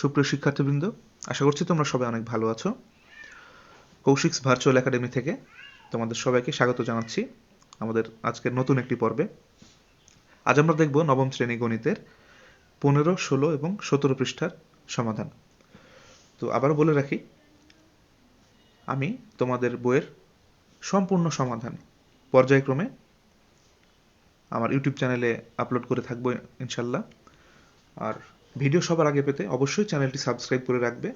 সুপ্রিয় শিক্ষার্থীবৃন্দ, আশা করছি তোমরা সবাই অনেক ভালো আছো। কৌশিকস ভার্চুয়াল একাডেমি থেকে তোমাদের সবাইকে স্বাগত জানাচ্ছি আমাদের আজকের নতুন একটি পর্বে। আজ আমরা দেখব নবম শ্রেণি গণিতের পনেরো, ষোলো এবং সতেরো পৃষ্ঠার সমাধান। তো আবারও বলে রাখি, আমি তোমাদের বইয়ের সম্পূর্ণ সমাধান পর্যায়ক্রমে আমার ইউটিউব চ্যানেলে আপলোড করে থাকব ইনশাল্লাহ। আর ভিডিও সবার আগে পেতে অবশ্যই চ্যানেলটি সাবস্ক্রাইব করে রাখবে,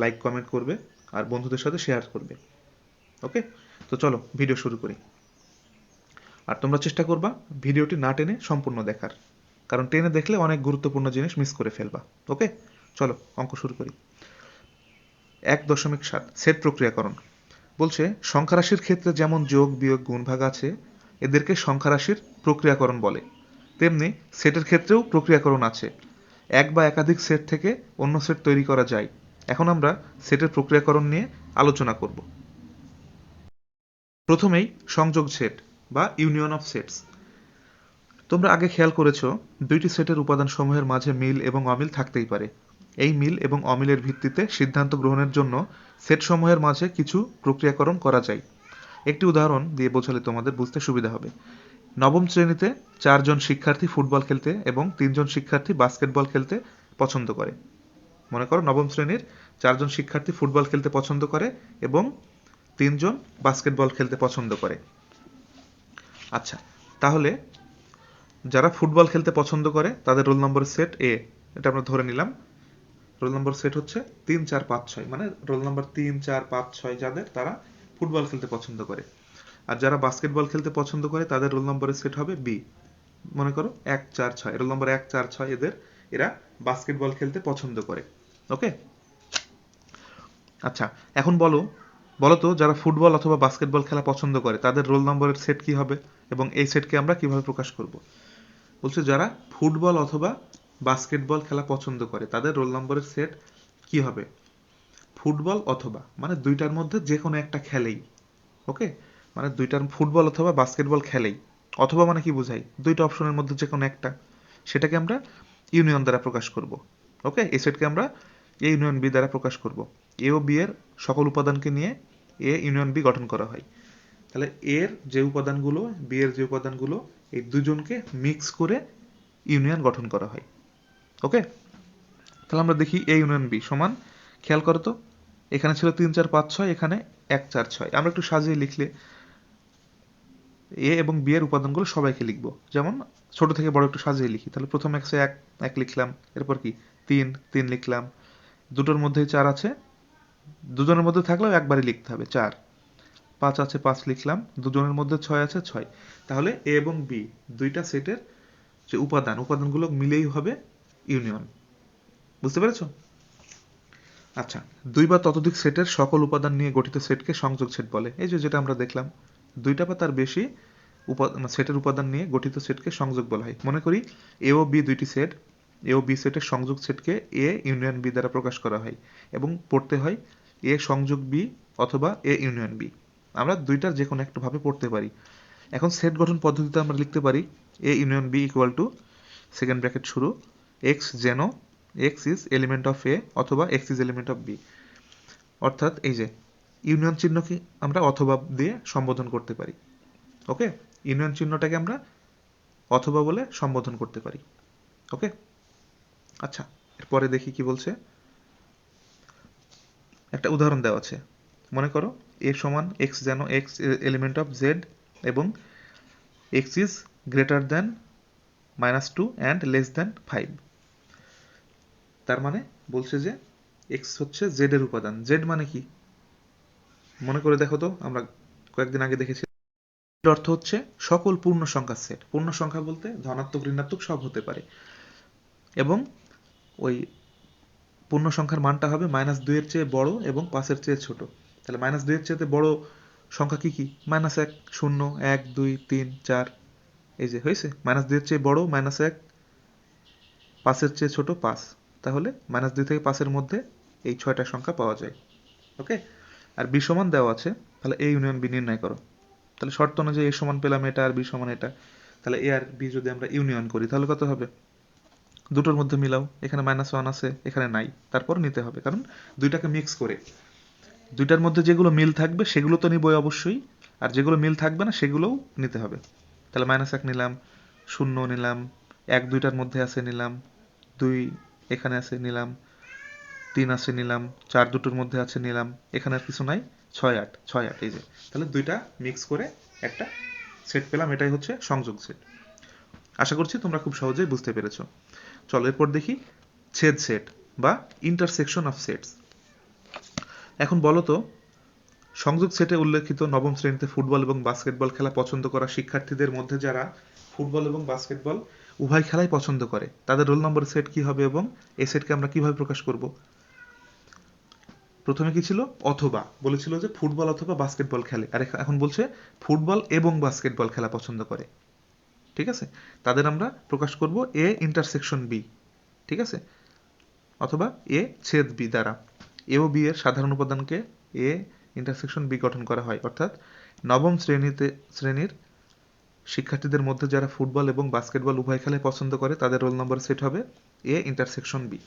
লাইক, কমেন্ট করবে, আর বন্ধুদের সাথে শেয়ার করবে। ওকে? তো চলো, ভিডিও শুরু করি। আর তোমরা চেষ্টা করবা ভিডিওটি না টেনে সম্পূর্ণ দেখার, কারণ টেনে দেখলে অনেক গুরুত্বপূর্ণ জিনিস মিস করে ফেলবা। ওকে? চলো, অঙ্ক শুরু করি। এক দশমিক সাত, সেট প্রক্রিয়াকরণ। বলছে সংখ্যা রাশির ক্ষেত্রে যেমন যোগ, বিয়োগ গুণ ভাগ আছে, এদেরকে সংখ্যা রাশির প্রক্রিয়াকরণ বলে। তেমনি সেটের ক্ষেত্রেও প্রক্রিয়াকরণ আছে। এক বা একাধিক সেট থেকে অন্য সেট তৈরি করা যায়। এখন আমরা সেটের প্রক্রিয়াকরণ নিয়ে আলোচনা করব। প্রথমেই সংযোগ সেট বা ইউনিয়ন অফ সেটস। তোমরা আগে খেয়াল করেছ, দুইটি সেটের উপাদান সমূহের মাঝে মিল এবং অমিল থাকতেই পারে। এই মিল এবং অমিলের ভিত্তিতে সিদ্ধান্ত গ্রহণের জন্য সেট সমূহের মাঝে কিছু প্রক্রিয়াকরণ করা যায়। একটি উদাহরণ দিয়ে বোঝালে তোমাদের বুঝতে সুবিধা হবে। নবম শ্রেণীতে চারজন শিক্ষার্থী ফুটবল খেলতে এবং তিনজন শিক্ষার্থী বাস্কেটবল খেলতে পছন্দ করে। মনে করো নবম শ্রেণির চারজন শিক্ষার্থী ফুটবল খেলতে পছন্দ করে এবং তিনজন বাস্কেটবল খেলতে পছন্দ করে। আচ্ছা তাহলে যারা ফুটবল খেলতে পছন্দ করে, তাদের রোল নম্বর সেট এ এটা আমরা ধরে নিলাম। রোল নম্বর সেট হচ্ছে তিন চার পাঁচ ছয় মানে রোল নম্বর তিন চার পাঁচ ছয় যাদের তারা ফুটবল খেলতে পছন্দ করে। আর যারা বাস্কেটবল খেলতে পছন্দ করে, তাদের রোল নম্বরের সেট হবে বি মনে করো এক চার ছয় রোল নম্বর এক চার ছয় এদের, এরা বাস্কেটবল খেলতে পছন্দ করে। ওকে আচ্ছা এখন বলো বলো তো যারা ফুটবল অথবা বাস্কেটবল খেলা পছন্দ করে, তাদের রোল নম্বরের সেট কি হবে এবং এই সেটকে আমরা কীভাবে প্রকাশ করব? বলছে যারা ফুটবল অথবা বাস্কেটবল খেলা পছন্দ করে, তাদের রোল নম্বরের সেট কি হবে? ফুটবল অথবা মানে দুইটার মধ্যে যে কোনো একটা খেলেই। ওকে মানে দুইটার ফুটবল অথবা বাস্কেটবল খেলেই। অথবা মানে কি বোঝাই? দুইটা অপশনের মধ্যে যে কোনো একটা। সেটাকে আমরা ইউনিয়ন দ্বারা প্রকাশ করব। ওকে এই সেটকে আমরা এ ইউনিয়ন বি দ্বারা প্রকাশ করব। এ ও বি এর সকল উপাদানকে নিয়ে এ ইউনিয়ন বি গঠন করা হয়। তাহলে এর যে উপাদানগুলো বি এর যে উপাদানগুলো, এই দুজনকে মিক্স করে ইউনিয়ন গঠন করা হয়। ওকে তাহলে আমরা দেখি এ ইউনিয়ন বি সমান, খেয়াল করো তো, এখানে ছিল তিন চার পাঁচ ছয়, এখানে এক চার ছয়। আমরা একটু সাজিয়ে লিখলে এ এবং বি এর উপাদানগুলো সবাইকে লিখব। যেমন ছোট থেকে বড় একটু সাজিয়ে লিখি। তাহলে প্রথম এক্সে এক এক লিখলাম, এরপর কি? তিন তিন লিখলাম। দুটোর মধ্যেই চার আছে। দুজনের মধ্যে থাকলেও একবারই লিখতে হবে, চার। পাঁচ আছে, পাঁচ লিখলাম। দুজনের মধ্যে ছয় আছে, ছয়। তাহলে এ এবং বি, দুইটা সেটের যে উপাদান, উপাদানগুলো মিলেই হবে ইউনিয়ন। বুঝতে পেরেছ? আচ্ছা দুই বা ততোধিক সেটের সকল উপাদান নিয়ে গঠিত সেটকে সংযোগ সেট বলে। এই যে যেটা আমরা দেখলাম দুইটা বা তার বেশি সেটের উপাদান নিয়ে গঠিত সেটকে সংযোগ বলা হয়। মনে করি এ ও বি দুইটি সেট এ ও বি সেটের সংযোগ সেটকে এ ইউনিয়ন বি দ্বারা প্রকাশ করা হয় এবং পড়তে হয় এ সংযোগ বি অথবা এ ইউনিয়ন বি আমরা দুইটার যে কোনো একটা ভাবে পড়তে পারি। এখন সেট গঠন পদ্ধতিতে আমরা লিখতে পারি A union B equal to second bracket শুরু X জেনো X is element of A অথবা X is element of B অর্থাৎ এই যে ইউনিয়ন চিহ্নকে আমরা অথবা দিয়ে সম্বোধন করতে পারি। ওকে ইউনিয়ন চিহ্নটাকে আমরা অথবা বলে সম্বোধন করতে পারি। ওকে আচ্ছা এরপরে দেখি কি বলছে। একটা উদাহরণ দেওয়া আছে। মনে করো এ সমান এক্স যেন এক্স এলিমেন্ট অফ জেড এবং X is greater than minus two and less than five তার মানে বলছে যে এক্স হচ্ছে জেড এর উপাদান। জেড মানে কি? মনে করে দেখো তো, আমরা কয়েকদিন আগে দেখেছি। অর্থ হচ্ছে সকল পূর্ণ সংখ্যার সেট পূর্ণ সংখ্যা বলতে ধনাত্মক, ঋণাত্মক সব হতে পারে। এবং ওই পূর্ণ সংখ্যার মানটা হবে মাইনাস দুইয়ের চেয়ে বড় এবং পাঁচের চেয়ে ছোট। তাহলে মাইনাস দুইয়ের চেয়ে বড় সংখ্যা কি কি? মাইনাস এক, শূন্য, এক, দুই, তিন, চার, এই যে হয়েছে? মাইনাস দুইয়ের চেয়ে বড় মাইনাস এক পাঁচের চেয়ে ছোট, পাঁচ। তাহলে মাইনাস দুই থেকে পাঁচের মধ্যে এই ছয়টা সংখ্যা পাওয়া যায়। ওকে আর বি সমান দেওয়া আছে, তাহলে এ ইউনিয়ন বি নির্ণয় করো। তাহলে শর্ত অনুযায়ী এ সমান পেলাম এটা আর বি সমান এটা। তাহলে এ আর বি যদি আমরা ইউনিয়ন করি, তাহলে কত হবে? দুটোর মধ্যে মিলাও, এখানে মাইনাস ওয়ান আছে, এখানে নাই, তারপর নিতে হবে। কারণ দুইটাকে মিক্স করে। দুইটার মধ্যে যেগুলো মিল থাকবে, সেগুলো তো নিবই অবশ্যই, আর যেগুলো মিল থাকবে না, সেগুলোও নিতে হবে। তাহলে মাইনাস এক নিলাম, শূন্য নিলাম, এক দুইটার মধ্যে আছে নিলাম, দুই এখানে আছে নিলাম তিন আছে নিলাম, চার দুটোর মধ্যে আছে নিলাম, এখানে আর কিছু নাই, ছয় আট ছয় আট, এই যে। তাহলে দুইটা মিক্স করে একটা সেট পেলাম, এটাই হচ্ছে সংযোগ সেট আশা করছি তোমরা খুব সহজেই বুঝতে পেরেছ। চলো এরপর দেখি ছেদ সেট বা ইন্টারসেকশন অফ সেটস এখন বলো তো, সংযোগ সেটে উল্লেখিত নবম শ্রেণীতে ফুটবল এবং বাস্কেটবল খেলা পছন্দ করা শিক্ষার্থীদের মধ্যে যারা ফুটবল এবং বাস্কেটবল উভয় খেলাই পছন্দ করে, তাদের রোল নম্বর সেট কি হবে এবং এই সেটকে আমরা কীভাবে প্রকাশ করব? প্রথমে কি ছিল? অথবা। বলেছিল যে ফুটবল অথবা বাস্কেটবল খেলে। আর এখন বলছে ফুটবল এবং বাস্কেটবল খেলা পছন্দ করে। ঠিক আছে? তাদের আমরা প্রকাশ করব এ ইন্টারসেকশন বি ঠিক আছে? অথবা এ ছেদ বি দ্বারা। এ ও বি এর সাধারণ উপাদানকে এ ইন্টারসেকশন বি গঠন করা হয়। অর্থাৎ নবম শ্রেণীতে, শ্রেণির শিক্ষার্থীদের মধ্যে যারা ফুটবল এবং বাস্কেটবল উভয় খেলায় পছন্দ করে, তাদের রোল নম্বর সেট হবে এ ইন্টারসেকশন বি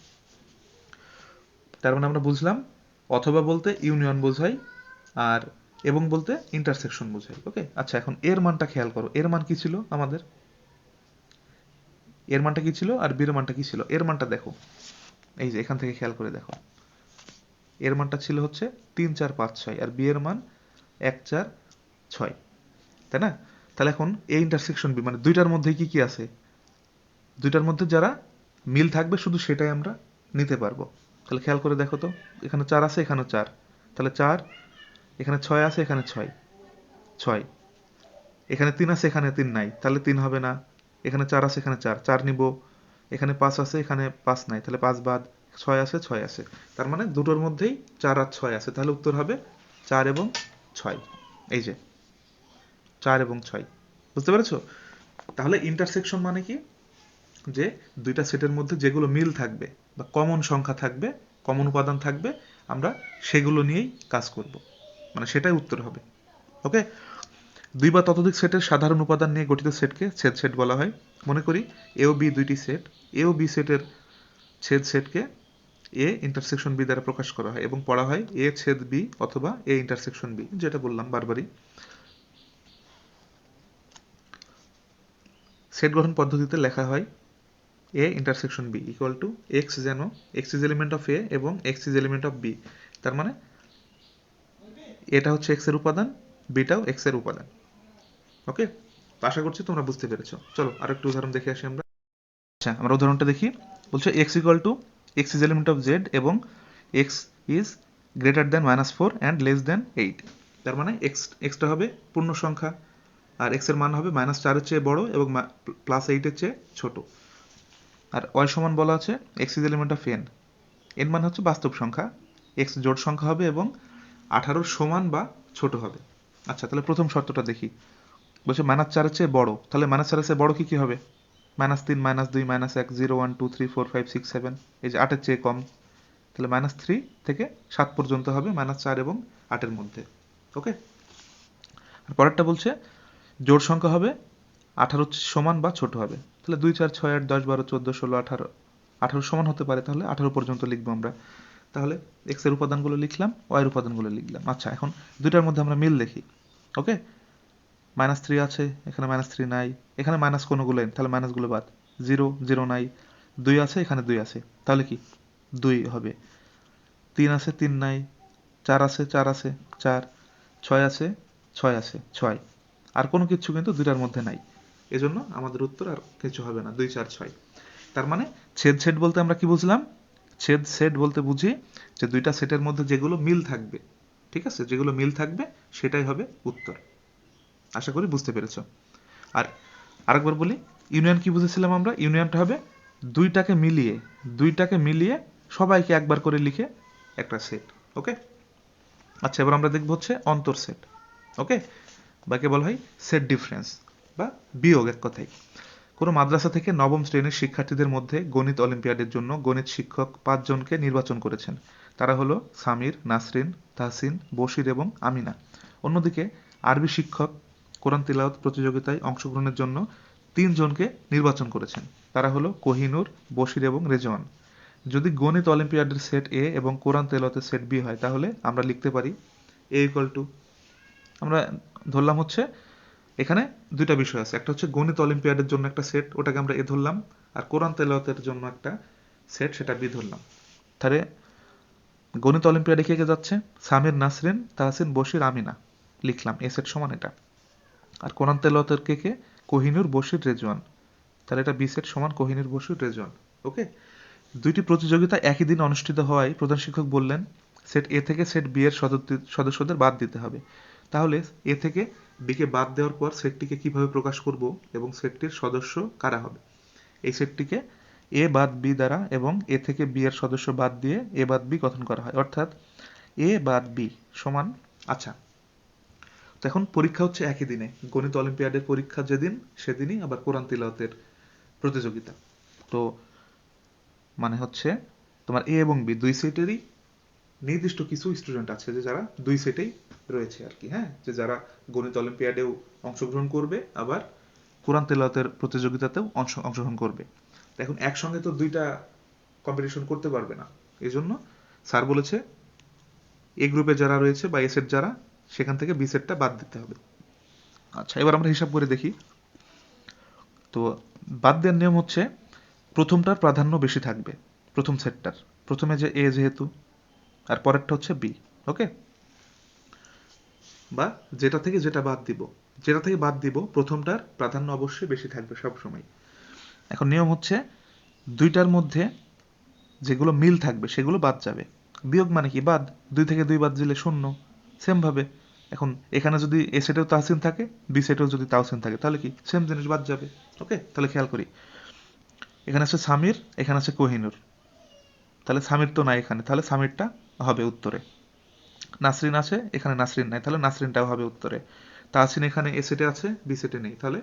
তার মানে আমরা বুঝলাম অথবা বলতে ইউনিয়ন বোঝায় আর এবং বলতে ইন্টারসেকশন বোঝায় ওকে আচ্ছা এখন এর মানটা খেয়াল করো। এর মান কি ছিল আমাদের? এর মানটা কি ছিল আর বির মানটা কি ছিল? এর মানটা দেখো। এই যে, এখান থেকে খেয়াল করে দেখো। এর মানটা ছিল হচ্ছে তিন চার পাঁচ ছয় আর বি এর মান এক চার ছয়, তাই না? তাহলে এখন এ ইন্টারসেকশন বি মানে দুইটার মধ্যে কি কি আছে? দুইটার মধ্যে যারা মিল থাকবে, শুধু সেটাই আমরা নিতে পারব। তাহলে খেয়াল করে দেখো তো, এখানে চার আছে, এখানে চার। তাহলে চার, এখানে ছয় আছে, এখানে ছয়। ছয়। এখানে তিন আছে, এখানে তিন নাই। তাহলে তিন হবে না। এখানে চার আছে, এখানে চার। চার নিব। এখানে পাঁচ আছে, এখানে পাঁচ নাই। তাহলে পাঁচ বাদ ছয় আছে ছয় আছে। তার মানে দুটোর মধ্যেই চার আর ছয় আছে। তাহলে উত্তর হবে চার এবং ছয়। এই যে, চার এবং ছয়। বুঝতে পেরেছ? তাহলে ইন্টারসেকশন মানে কি? যে দুইটা সেটের মধ্যে যেগুলো মিল থাকবে বা কমন সংখ্যা থাকবে কমন উপাদান থাকবে, আমরা সেগুলো নিয়েই কাজ করব। মানে সেটাই উত্তর হবে। ওকে দুই বা ততোধিক সেটের সাধারণ উপাদান নিয়ে গঠিত সেটকে ছেদ সেট বলা হয়। মনে করি এ ও বি দুইটি সেট। এ ও বি সেটের ছেদ সেটকে এ ইন্টারসেকশন বি দ্বারা প্রকাশ করা হয় এবং পড়া হয় এ ছেদ বি অথবা এ ইন্টারসেকশন বি যেটা বললাম বারবারই। সেট গঠন পদ্ধতিতে লেখা হয় A intersection B equal to X যেন X is element of A এবং X is element of B তার মানে এটা হচ্ছে এক্সের উপাদান বিটাও এক্সের উপাদান। ওকে আশা করছি তোমরা বুঝতে পেরেছ। চলো আরেকটু উদাহরণ দেখে আসি আমরা। আচ্ছা আমরা উদাহরণটা দেখি। বলছে X equal to X is element of Z এবং X is greater than minus four and less than eight তার মানে এক্স এক্সটা হবে পূর্ণ সংখ্যা আর এক্সের মান হবে মাইনাস চারের চেয়ে বড় এবং প্লাস এইটের চেয়ে ছোট। আর ওয়াই সমান বলা আছে X is element of N N মানে হচ্ছে বাস্তব সংখ্যা। এক্স জোট সংখ্যা হবে এবং আঠারোর সমান বা ছোট হবে। আচ্ছা তাহলে প্রথম শর্তটা দেখি। বলছে মাইনাস চারের চেয়ে বড়। তাহলে মাইনাস চারের চেয়ে বড় কি কি হবে? মাইনাস তিন মাইনাস দুই মাইনাস এক zero one two three four five six seven এই যে আটের চেয়ে কম। তাহলে মাইনাস থ্রি থেকে সাত পর্যন্ত হবে মাইনাস চার এবং আটের মধ্যে। ওকে আর পরেরটা বলছে, জোড় সংখ্যা হবে আঠারো সমান বা ছোট হবে। তাহলে দুই চার ছয় আট দশ বারো চোদ্দ ষোলো আঠারো আঠারো সমান হতে পারে তাহলে আঠারো পর্যন্ত লিখব আমরা। তাহলে এক্সের উপাদানগুলো লিখলাম ওয়াই এর উপাদানগুলো লিখলাম। আচ্ছা এখন দুইটার মধ্যে আমরা মিল দেখি, ওকে? মাইনাস থ্রি আছে, এখানে মাইনাস থ্রি নাই, এখানে মাইনাস কোনোগুলো তাহলে মাইনাসগুলো বাদ জিরো জিরো নাই, দুই আছে, এখানে দুই আছে, তাহলে কি? দুই হবে। তিন আছে, তিন নাই, চার আছে চার আছে, চার, ছয় আছে ছয় আছে, ছয়। আর কোনো কিছু কিন্তু দুইটার মধ্যে নাই। এজন্য আমাদের উত্তর আর কিছু হবে না, দুই, চার, ছয়। তার মানে ছেদ সেট বলতে আমরা কি বুঝলাম? ছেদ সেট বলতে বুঝি যে দুইটা সেটের মধ্যে যেগুলো মিল থাকবে, ঠিক আছে? যেগুলো মিল থাকবে, সেটাই হবে উত্তর। আশা করি বুঝতে পেরেছ। আর আরেকবার বলি ইউনিয়ন কি বুঝেছিলাম আমরা? ইউনিয়নটা হবে দুইটাকে মিলিয়ে দুইটাকে মিলিয়ে সবাইকে একবার করে লিখে একটা সেট ওকে আচ্ছা এবার আমরা দেখব হচ্ছে অন্তর সেট ওকে বাকে বলা হয় সেট ডিফারেন্স বা বিয়োগ এক কথায় কোনো মাদ্রাসা থেকে নবম শ্রেণির শিক্ষার্থীদের মধ্যে গণিত অলিম্পিয়াডের জন্য গণিত শিক্ষক পাঁচজনকে নির্বাচন করেছেন। তারা হলো সামির, নাসরিন, তাহসিন, বশির এবং আমিনা। অন্যদিকে আরবি শিক্ষক কোরআন তিলাওয়াত প্রতিযোগিতায় অংশগ্রহণের জন্য তিনজনকে নির্বাচন করেছেন। তারা হলো কোহিনুর, বশির এবং রেজওয়ান। যদি গণিত অলিম্পিয়াডের সেট এ এবং কোরআন তেলাওয়াতের সেট বি হয়, তাহলে আমরা লিখতে পারি এ ইকুয়াল টু। আমরা ধরলাম হচ্ছে এখানে দুইটা বিষয় আছে। একটা হচ্ছে গণিত অলিম্পিয়াডের জন্য একটা সেট, ওটাকে আমরা এ ধরলাম, আর কোরআন তেলাওয়াতের জন্য একটা সেট, সেটা বি ধরলাম। তাহলে গণিত অলিম্পিয়াডে কে কে যাচ্ছে? সামির নাসরিন, তাহসিন বশির, আমিনা। লিখলাম, এ সেট সমান এটা। আর কোরআন তেলাওয়াতের কে কে? কোহিনুর, বশির, রেজওয়ান। তাহলে এটা বি সেট সমান কোহিনুর, বশির, রেজওয়ান। ওকে? দুইটি প্রতিযোগিতা একই দিন অনুষ্ঠিত হওয়ায় প্রধান শিক্ষক বললেন, সেট এ থেকে সেট বি এর সদস্যদের বাদ দিতে হবে। তাহলে এ থেকে বি কে বাদ দেওয়ার পর সেটটিকে কীভাবে প্রকাশ করব এবং সেটটির সদস্য কারা হবে? এই সেটটিকে এ বাদ বি দ্বারা এবং এ থেকে বি এর সদস্য বাদ দিয়ে এ বাদ বি গঠন করা হয়। অর্থাৎ এ বাদ বি সমান আচ্ছা। তো এখন পরীক্ষা হচ্ছে একই দিনে। গণিত অলিম্পিয়াডের পরীক্ষা যেদিন, সেদিনই আবার কোরআন তিলাওয়াতের প্রতিযোগিতা। তো মানে হচ্ছে তোমার এ এবং বি দুই সেটেরই নির্দিষ্ট কিছু স্টুডেন্ট আছে যে যারা দুই সেটেই রয়েছে আর কি হ্যাঁ? যে যারা গণিত অলিম্পিয়াডেও অংশগ্রহণ করবে, আবার কোরআন তেলাওয়াতের প্রতিযোগিতাতেও অংশ, অংশগ্রহণ করবে। এখন একসঙ্গে তো দুইটা কম্পিটিশন করতে পারবে না। এই জন্য স্যার বলেছে, এ গ্রুপে যারা রয়েছে বা এ সেট যারা, সেখান থেকে বি সেটটা বাদ দিতে হবে। আচ্ছা এবার আমরা হিসাব করে দেখি। তো বাদ দেওয়ার নিয়ম হচ্ছে, প্রথমটার প্রাধান্য বেশি থাকবে, প্রথম সেটটার প্রথমে যে এ যেহেতু আর পরেরটা হচ্ছে বি ওকে বা যেটা থেকে যেটা বাদ দিব, যেটা থেকে বাদ দিব প্রথমটার প্রাধান্য অবশ্যই বেশি থাকবে সব সময় এখন নিয়ম হচ্ছে দুইটার মধ্যে যেগুলো মিল থাকবে সেগুলো বাদ যাবে। বিয়োগ মানে কি? বাদ। দুই থেকে দুই বাদ দিলে শূন্য। সেম ভাবে। এখন এখানে যদি এ সেটেও তাহসিন থাকে বি সেটেও যদি তাহসিন থাকে, তাহলে কি? সেম জিনিস বাদ যাবে ওকে তাহলে খেয়াল করি। এখানে আছে সামির, এখানে আছে কোহিনুর। তাহলে সামির তো নাই এখানে। তাহলে সামিরটা হবে উত্তরে। নাসরিন আছে, এখানে নাসরিন নাই। তাহলে নাসরিনটাও হবে উত্তরে। তাহসিন এখানে এ সেটে আছে বি সেটে নেই। তাহলে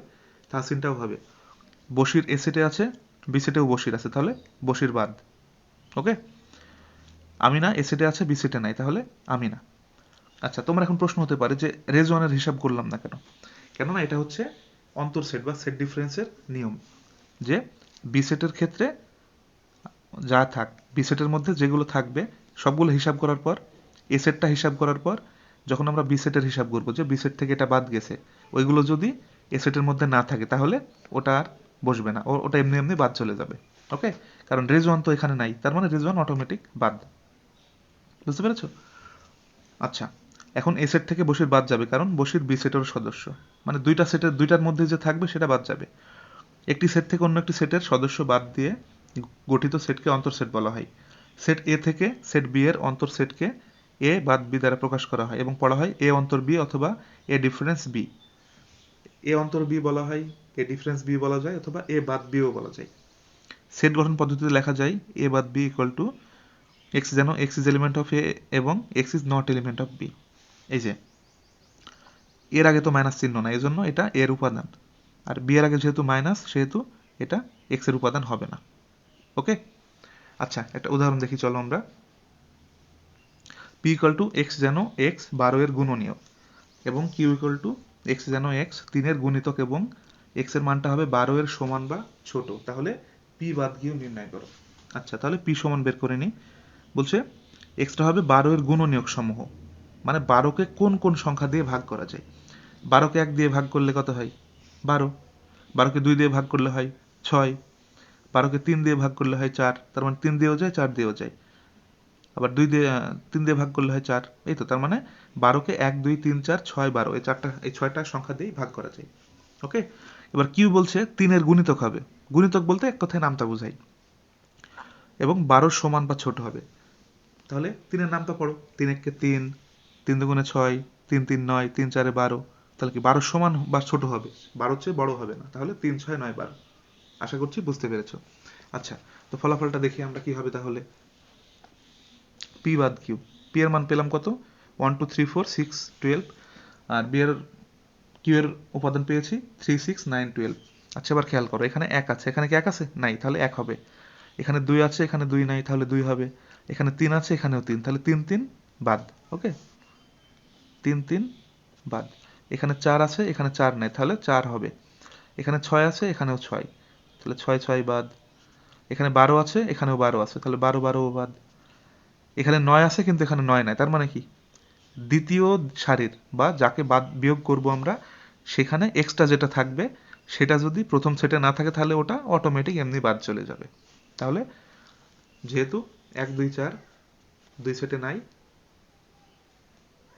তাহসিনটাও হবে। বশির এ সেটে আছে বি সেটেও বশির আছে। তাহলে বশির বাদ। ওকে আমিনা এ সেটে আছে বি সেটে নাই। তাহলে আমিনা। আচ্ছা তোমার এখন প্রশ্ন হতে পারে যে রেজওয়ানের হিসাব করলাম না কেন? কেননা এটা হচ্ছে অন্তর সেট বা সেট ডিফারেন্সের নিয়ম। যে বি সেটের ক্ষেত্রে যা থাক বি সেটের মধ্যে যেগুলো থাকবে সবগুলো হিসাব করার পর, এ সেটটা হিসাব করার পর, যখন আমরা বি সেটের হিসাব করব, যে বি সেট থেকে এটা বাদ গেছে, ওইগুলো যদি এ সেটের মধ্যে না থাকে, তাহলে ওটা আর বসবে না ওটা এমনি এমনি বাদ চলে যাবে, ওকে? কারণ রেজওয়ান তো এখানে নাই, তার মানে রেজওয়ান অটোমেটিক বাদ। বুঝতে পেরেছ? আচ্ছা এখন এ সেট থেকে বসির বাদ যাবে, কারণ বসির বি সেটের সদস্য মানে দুইটা সেটের, দুইটার মধ্যে যে থাকবে, সেটা বাদ যাবে। একটি সেট থেকে অন্য একটি সেটের সদস্য বাদ দিয়ে গঠিত সেটকে অন্তর সেট বলা হয়। সেট এ থেকে সেট বি এর অন্তর সেটকে এ বাদ বি দ্বারা প্রকাশ করা হয় এবং পড়া হয় এ অন্তর বি অথবা এ ডিফারেন্স বি এ অন্তর বি বলা হয় এ ডিফারেন্স বি বলা যায় অথবা এ বাদ বিও বলা যায়। সেট গঠন পদ্ধতিতে লেখা যায় এ বাদ বি ইকুয়াল টু এক্স যেন X is element of A এবং X is not element of B এই যে, এর আগে তো মাইনাস চিহ্ন না এই জন্য এটা এর উপাদান। আর বি এর আগে যেহেতু মাইনাস সেহেতু এটা এক্সের উপাদান হবে না। ওকে আচ্ছা একটা উদাহরণ দেখি, চলো আমরা। পি ইকুয়াল টু এক্স যেন এক্স বারো এর গুণনীয়ক এবং কিউ ইকুয়াল টু এক্স যেন এক্স তিনের গুণিতক এবং এক্সের মানটা হবে বারো এর সমান বা ছোট। তাহলে পি বাদ গিয়েও নির্ণয় করো। আচ্ছা তাহলে পি সমান বের করে নিই। বলছে এক্সটা হবে বারো এর গুণনীয়ক সমূহ। মানে বারোকে কোন কোন সংখ্যা দিয়ে ভাগ করা যায়? বারোকে এক দিয়ে ভাগ করলে কত হয়? বারো। বারোকে দুই দিয়ে ভাগ করলে হয় ছয়। বারোকে তিন দিয়ে ভাগ করলে হয় চার, তার মানে তিন দিয়েও যায়, চার দিয়েও যায়। আবার দুই দিয়ে, তিন দিয়ে ভাগ করলে হয় চার, এই তো, তার মানে বারোকে এক, দুই, তিন, চার, ছয়, বারো, এই চারটা, এই ছয়টা সংখ্যা দিয়েই ভাগ করা যায়। ওকে? এবার কিউ বলছে তিনের গুণিতক হবে। গুণিতক বলতে এক কথায় নামটা বোঝাই। এবং বারোর সমান বা ছোট হবে। তাহলে তিনের নামটা পড়ো। তিন এককে তিন তিন দুগুণে ছয়, তিন তিন, নয়, তিন, চারে বারো। তাহলে কি বারো সমান বা ছোট হবে? বারোর চেয়ে বড় হবে না। তাহলে তিন, ছয়, নয়, বারো। আশা করছি বুঝতে পেরেছ। আচ্ছা তো ফলাফলটা দেখি আমরা কি হবে তাহলে। পি বাদ কিউ পি এর মান পেলাম কত? One two three four six twelve আর বি এর কিউ এর উপাদান পেয়েছি থ্রি সিক্স নাইন টুয়েলভ আচ্ছা এবার খেয়াল করো, এখানে এক আছে। এখানে কি এক আছে? নাই, তাহলে এক হবে। এখানে দুই আছে, এখানে দুই নাই, তাহলে দুই হবে। এখানে তিন আছে, এখানেও তিন। তাহলে তিন তিন, বাদ, ওকে? তিন তিন, বাদ। এখানে চার আছে, এখানে চার নাই, তাহলে চার হবে। এখানে ছয় আছে, এখানেও ছয়। তাহলে ছয় ছয় বাদ। এখানে বারো আছে, এখানেও বারো আছে, তাহলে বারো বারো বাদ। এখানে নয় আছে, কিন্তু এখানে নয় নাই, তার মানে কি? দ্বিতীয় সারির বা যাকে বাদ বিয়োগ করব আমরা, সেখানে এক্সট্রা যেটা থাকবে, সেটা যদি প্রথম সেটে না থাকে, তাহলে ওটা অটোমেটিক এমনি বাদ চলে যাবে। তাহলে যেহেতু এক, দুই, চার, দুই সেটে নাই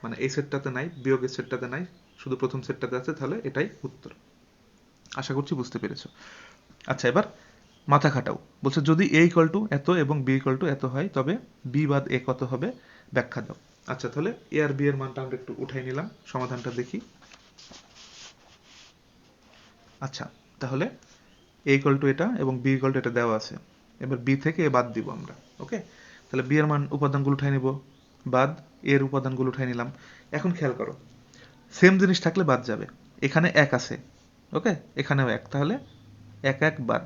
মানে এই সেটটাতে নাই বিয়োগের সেটটাতে নাই, শুধু প্রথম সেটটাতে আছে, তাহলে এটাই উত্তর। আশা করছি বুঝতে পেরেছ। আচ্ছা এবার মাথা খাটাও। বলছে, যদি এ ইকুয়াল টু এত এবং বি ইকুয়াল টু এত হয়, তবে বি বাদ এ কত হবে? ব্যাখ্যা দাও। আচ্ছা তাহলে এ আর বি এর মানটা আমরা একটু উঠাই নিলাম, সমাধানটা দেখি। আচ্ছা তাহলে এ ইকুয়াল টু এটা এবং বি ইকুয়াল টু এটা দেওয়া আছে। এবার বি থেকে এ বাদ দিব আমরা ওকে তাহলে বি এর মান উপাদানগুলো উঠাই নিব, বাদ এর উপাদানগুলো উঠাই নিলাম। এখন খেয়াল করো সেম জিনিস থাকলে বাদ যাবে। এখানে এক আছে ওকে এখানেও এক, তাহলে এক এক বাদ।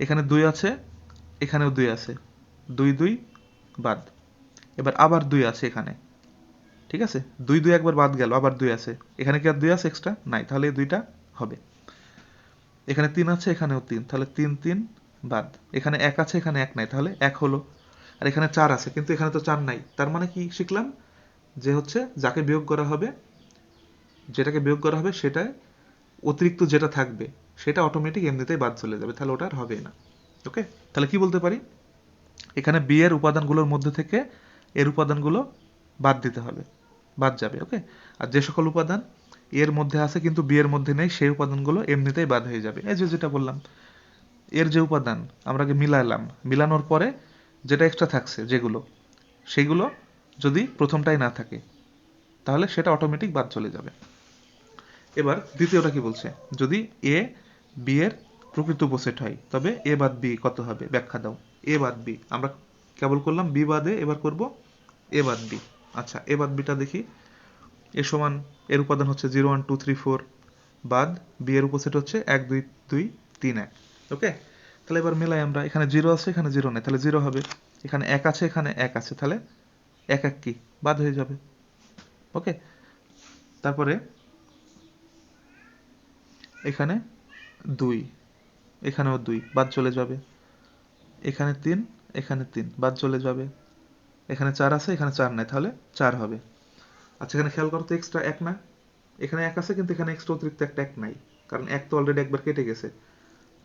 এখানে দুই আছে, এখানেও দুই আছে। দুই দুই, বাদ। এবার আবার দুই আছে এখানে। ঠিক আছে? দুই দুই একবার বাদ গেল, আবার দুই আছে। এখানে কি আর দুই আছে এক্সট্রা নাই, তাহলে দুইটা হবে। এখানে তিন আছে, এখানেও তিন। তাহলে তিন তিন, বাদ। এখানে এক আছে, এখানে এক নাই। তাহলে এক হলো। আর এখানে চার আছে, কিন্তু এখানে তো চার নাই। তার মানে কি শিখলাম? যে হচ্ছে যাকে বিয়োগ করা হবে, যেটাকে বিয়োগ করা হবে, সেটায় অতিরিক্ত যেটা থাকবে সেটা অটোমেটিক এমনিতেই বাদ চলে যাবে, তাহলে ওটা আর হবে না। ওকে তাহলে কি বলতে পারি? এখানে বি এর উপাদানগুলোর মধ্যে থেকে এর উপাদানগুলো বাদ দিতে হবে, বাদ যাবে ওকে আর যে সকল উপাদান এর মধ্যে আছে কিন্তু বি এর মধ্যে নেই, সেই উপাদানগুলো এমনিতেই বাদ হয়ে যাবে। এই যে যেটা বললাম, এর যে উপাদান আমরা আগে মিলালাম, মিলানোর পরে যেটা এক্সট্রা থাকছে, যেগুলো সেগুলো যদি প্রথমটাই না থাকে, তাহলে সেটা অটোমেটিক বাদ চলে যাবে। এবার দ্বিতীয়টা কি বলছে? যদি এ বি এর প্রকৃত উপসেট হয়। তবে এ বাদ বি কত হবে? ব্যাখ্যা দাও। এ বাদ বি। আমরা কেবল করলাম বি বাদে, এবার করব এ বাদ বি। আচ্ছা এ বাদ বিটা দেখি। এ সমান, এর উপাদান হচ্ছে zero, one, two, three, four বাদ। বি এর উপসেট হচ্ছে এক, দুই দুই, তিন, এক। ওকে? তাহলে এবার মেলাই আমরা। এখানে জিরো আছে, এখানে জিরো নেই। তাহলে জিরো হবে। এখানে এক আছে, এখানে এক আছে। তাহলে এক এক কি? বাদ হয়ে যাবে। ওকে? তারপরে এখানে দুই। এখানেও দুই, বাদ চলে যাবে। এখানে তিন এখানে তিন, বাদ চলে যাবে। এখানে চার আছে, এখানে চার নাই, তাহলে চার হবে। আচ্ছা এখানে খেয়াল করো এক্সট্রা এক না। এখানে এক আছে, কিন্তু এখানে এক্সট্রা অতিরিক্ত একটা এক নাই, কারণ এক তো অলরেডি একবার কেটে গেছে।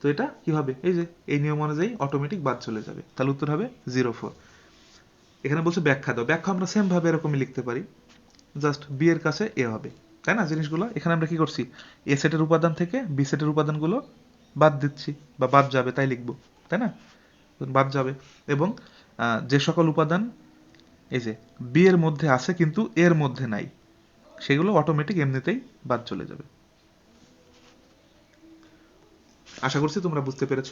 তো এটা কি হবে? এই যে, এই নিয়ম অনুযায়ী অটোমেটিক বাদ চলে যাবে। তাহলে উত্তর হবে জিরো ফোর এখানে বলছে ব্যাখ্যা দাও। ব্যাখ্যা আমরা সেম ভাবে এরকমই লিখতে পারি। জাস্ট বি এর কাছে এ হবে। তাই না, জিনিসগুলো? এখানে আমরা কি করছি? এ সেটের উপাদান থেকে বি সেটের উপাদানগুলো বাদ দিচ্ছি বা বাদ যাবে, তাই লিখব, তাই না? বাদ যাবে। এবং যে সকল উপাদান, এই যে বি এর মধ্যে আছে কিন্তু এর মধ্যে নাই, সেগুলো অটোমেটিক এমনিতেই বাদ চলে যাবে। আশা করছি তোমরা বুঝতে পেরেছ।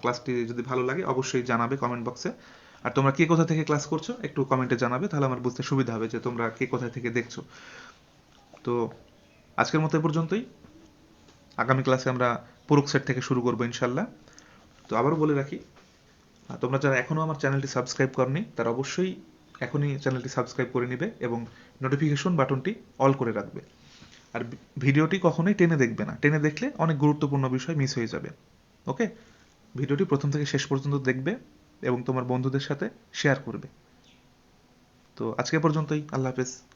ক্লাসটি যদি ভালো লাগে, অবশ্যই জানাবে কমেন্ট বক্সে আর তোমরা কে কোথা থেকে ক্লাস করছ, একটু কমেন্টে জানাবে, তাহলে আমার বুঝতে সুবিধা হবে যে তোমরা কে কোথা থেকে দেখছ। তো আজকের মতো এ পর্যন্তই। আগামী ক্লাসে আমরা পুরুক সেট থেকে শুরু করব ইনশাল্লাহ তো আবারও বলে রাখি তোমরা যারা এখনও আমার চ্যানেলটি সাবস্ক্রাইব করনি, তারা অবশ্যই এখনই চ্যানেলটি সাবস্ক্রাইব করে নিবে এবং নোটিফিকেশন বাটনটি অল করে রাখবে। আর ভিডিওটি কখনোই টেনে দেখবে না। টেনে দেখলে অনেক গুরুত্বপূর্ণ বিষয় মিস হয়ে যাবে। ওকে ভিডিওটি প্রথম থেকে শেষ পর্যন্ত দেখবে। এবং তোমার বন্ধুদের সাথে শেয়ার করবে। তো আজকে পর্যন্তই আল্লাহ হাফেজ।